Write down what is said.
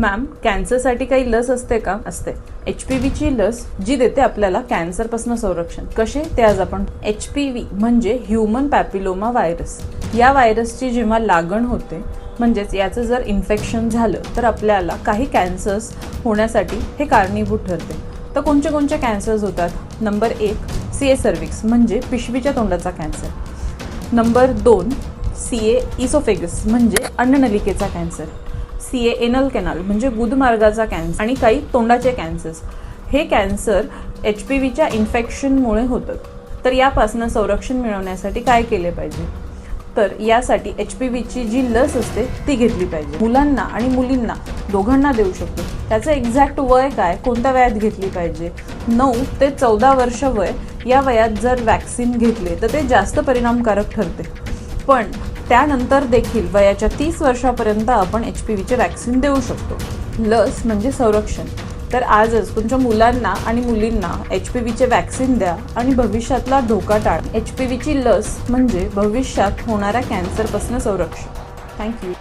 Ma'am कॅन्सरसाठी काही लस असते का? असते. एच पी व्हीची लस जी देते आपल्याला कॅन्सरपासून संरक्षण. कसे ते आज आपण एच पी व्ही म्हणजे ह्युमन पॅपिलोमा व्हायरस या व्हायरसची जेव्हा लागण होते म्हणजेच याचं जर इन्फेक्शन झालं तर आपल्याला काही कॅन्सर्स होण्यासाठी हे कारणीभूत ठरते. तर कोणते कोणते कॅन्सर्स होतात? नंबर एक सी ए सर्विक्स म्हणजे पिशवीच्या तोंडाचा कॅन्सर नंबर दोन सी ए इसोफेगस म्हणजे अन्ननलिकेचा cancer C A anal canal म्हणजे गुदमार्गाचा कॅन्सर आणि काही तोंडाचे कॅन्सर्स हे कॅन्सर एच पी व्हीच्या इन्फेक्शनमुळे होतं. तर यापासून संरक्षण मिळवण्यासाठी काय केले पाहिजे? तर यासाठी एच पी व्हीची जी लस असते ती घेतली पाहिजे. मुलांना आणि मुलींना दोघांना देऊ शकतो. त्याचं एक्झॅक्ट वय काय कोणत्या वयात घेतली पाहिजे? नऊ ते चौदा वर्ष वय या वयात जर वॅक्सिन घेतले तर ते जास्त परिणामकारक ठरते. पण त्यानंतर देखील वयाच्या तीस वर्षापर्यंत आपण एच पी व्हीचे वॅक्सिन देऊ शकतो. लस म्हणजे संरक्षण. तर आजच तुमच्या मुलांना आणि मुलींना एच पी व्हीचे वॅक्सिन द्या आणि भविष्यातला धोका टाळा. एच पी व्हीची लस म्हणजे भविष्यात होणाऱ्या कॅन्सरपासून संरक्षण. थँक्यू